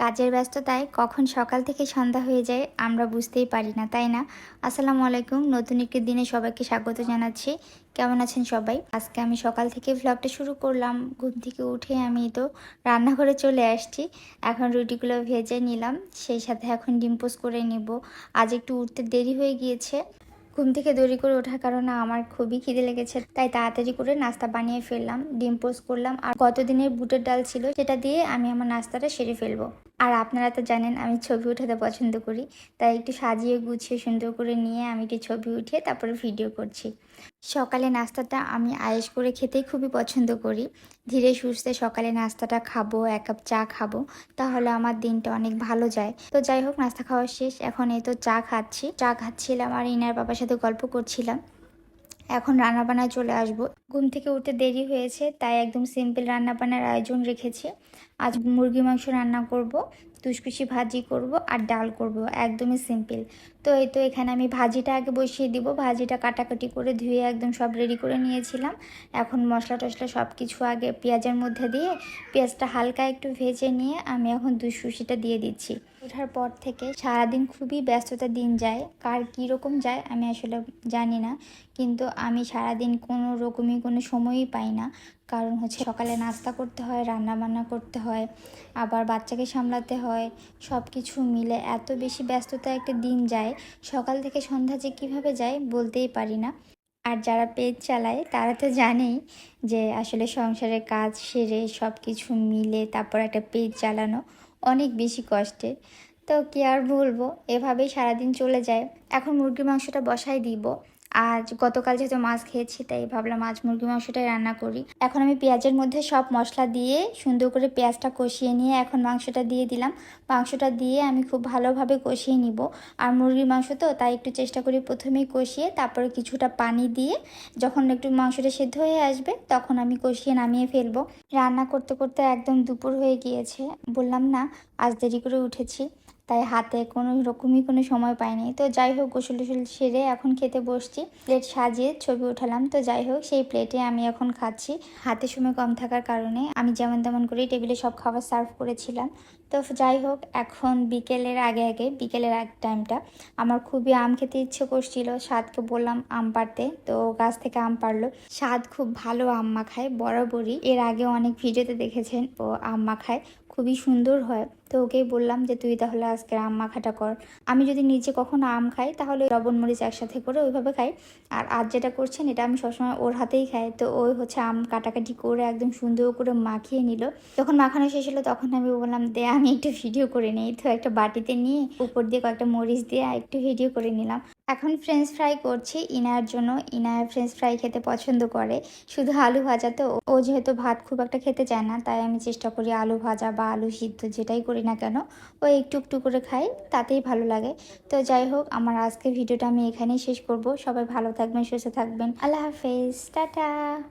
কাজের ব্যস্ততায় কখন সকাল থেকে সন্ধ্যা হয়ে যায় আমরা বুঝতেই পারি না, তাই না? আসসালামু আলাইকুম, নতুন একটি দিনে সবাইকে স্বাগত জানাচ্ছি। কেমন আছেন সবাই? আজকে আমি সকাল থেকে ভ্লগটা শুরু করলাম, ঘুম থেকে উঠে আমি তো রান্নাঘরে চলে আসছি। এখন রুটিগুলো ভেজে নিলাম, সেই সাথে এখন ডিম পোস্ট করে নিব। আজ একটু উঠতে দেরি হয়ে গিয়েছে। ঘুম থেকে দেরি করে ওঠার কারণে আমার খুবই খিদে লেগেছে, তাই তাড়াতাড়ি করে নাস্তা বানিয়ে ফেললাম, ডিম পোস্ট করলাম। আর গত দিনের বুটের ডাল ছিল, সেটা দিয়ে আমি আমার নাস্তাটা সেরে ফেলব। আর আপনারা তো জানেন আমি ছবি উঠাতে পছন্দ করি, তাই একটু সাজিয়ে গুছিয়ে সুন্দর করে নিয়ে আমি একটু ছবি উঠিয়ে তারপরে ভিডিও করছি। সকালে নাস্তাটা আমি আয়েস করে খেতেই খুবই পছন্দ করি। ধীরে সুস্থে সকালে নাস্তাটা খাব, এক কাপ চা খাব, তাহলে আমার দিনটা অনেক ভালো যায়। তো যাই হোক, নাস্তা খাওয়া শেষ, এখন এই তো চা খাচ্ছি। চা খাচ্ছিলাম আর ইনার বাবার সাথে গল্প করছিলাম। এখন রান্নাবান্নায় চলে আসব। ঘুম থেকে উঠতে দেরি হয়েছে, তাই একদম সিম্পল রান্নাবান্নার আয়োজন রেখেছি। আজ মুরগি মাংস রান্না করব তুষকুশি ভাজি করব আর ডাল করব, একদমই সিম্পল তো এই তো এখানে আমি ভাজিটা আগে বসিয়ে দিব, ভাজিটা কাটাকাটি করে ধুয়ে একদম সব রেডি করে নিয়েছিলাম। এখন মশলা টশলা সব কিছু আগে পেঁয়াজের মধ্যে দিয়ে, পেঁয়াজটা হালকা একটু ভেজে নিয়ে আমি এখন দুশুশিটা দিয়ে দিচ্ছি। ওঠার পর থেকে সারাদিন খুবই ব্যস্ততা দিন যায়, কার কীরকম যায় আমি আসলে জানি না, কিন্তু আমি সারাদিন কোনো রকমই কোনো সময়ই পাই না। কারণ হচ্ছে সকালে নাস্তা করতে হয় রান্না বান্না করতে হয়, আবার বাচ্চাকে সামলাতে হয় সব কিছু মিলে এত বেশি ব্যস্ততা একটা দিন যায়, সকাল থেকে সন্ধ্যা যে কীভাবে যায় বলতেই পারি না। আর যারা পেজ চালায় তারা তো জানেই যে আসলে সংসারের কাজ সেরে সব কিছু মিলে তারপর একটা পেজ চালানো অনেক বেশি কষ্টের। তো কি আর বলব? এভাবেই সারাদিন চলে যায়। এখন মুরগির মাংসটা বসাই দিব। আজ গতকাল যেহেতু মাছ খেয়েছি, তাই ভাবলাম আজ মুরগি মাংসটাই রান্না করি। এখন আমি পেঁয়াজের মধ্যে সব মশলা দিয়ে সুন্দর করে পেঁয়াজটা কষিয়ে নিয়ে এখন মাংসটা দিয়ে দিলাম। মাংসটা দিয়ে আমি খুব ভালোভাবে কষিয়ে নিব। আর মুরগির মাংস তো, তাই একটু চেষ্টা করি প্রথমেই কষিয়ে, তারপরে কিছুটা পানি দিয়ে যখন একটু মাংসটা সেদ্ধ হয়ে আসবে, তখন আমি কষিয়ে নামিয়ে ফেলব। রান্না করতে করতে একদম দুপুর হয়ে গিয়েছে। বললাম, না আজ দেরি করে উঠেছি, তাই হাতে কোনো রকমই কোনো সময় পাইনি। তো যাই হোক, গোসল টোসল সেরে এখন খেতে বসছি। প্লেট সাজিয়ে ছবি উঠালাম। তো যাই হোক, সেই প্লেটে আমি এখন খাচ্ছি। হাতে সময় কম থাকার কারণে আমি যেমন তেমন করেই টেবিলে সব খাবার সার্ভ করেছিলাম। তো যাই হোক, এখন বিকেলের আগে আগে, বিকেলের এক টাইমটা আমার খুবই আম খেতে ইচ্ছে করছিল। স্বাদকে বললাম আম পাড়তে, তো গাছ থেকে আম পারল স্বাদ খুব ভালো আম মাখায়, বরাবরই। এর আগে অনেক ভিডিওতে দেখেছেন ও আম মাখায়, খুবই সুন্দর হয়। তো ওকেই বললাম যে, তুই তাহলে আজকে আম মাখাটা কর। আমি যদি নিজে কখনো আম খাই, তাহলে লবণ মরিচ একসাথে করে ওইভাবে খাই। আর আজ যেটা করছেন, এটা আমি সবসময় ওর হাতেই খাই। তো ওই হচ্ছে আম কাটাকাটি করে একদম সুন্দর করে মাখিয়ে নিল। যখন মাখানো শেষ হলো, তখন আমি বললাম, দে, আমি একটু ভিডিও করে নিই। তো একটা বাটিতে নিয়ে উপর দিয়ে কয়েকটা মরিচ দিয়ে একটু ভিডিও করে নিলাম। এখন ফ্রেঞ্চ ফ্রাই করছি ইনার জন্য। ইনার ফ্রেঞ্চ ফ্রাই খেতে পছন্দ করে। শুধু আলু ভাজা তো। ও যেহেতু ভাত খুব একটা খেতে চায় না, তাই আমি চেষ্টা করি আলু ভাজা বা আলু সিদ্ধ যেটাই করি না কেন ও একটু একটু করে খাই, তাতেই ভালো লাগে। তো যাই হোক, আমার আজকে ভিডিওটা আমি এখানেই শেষ করব। সবাই ভালো থাকবেন, সুস্থ থাকবেন। আল্লাহ হাফেজ। টাটা।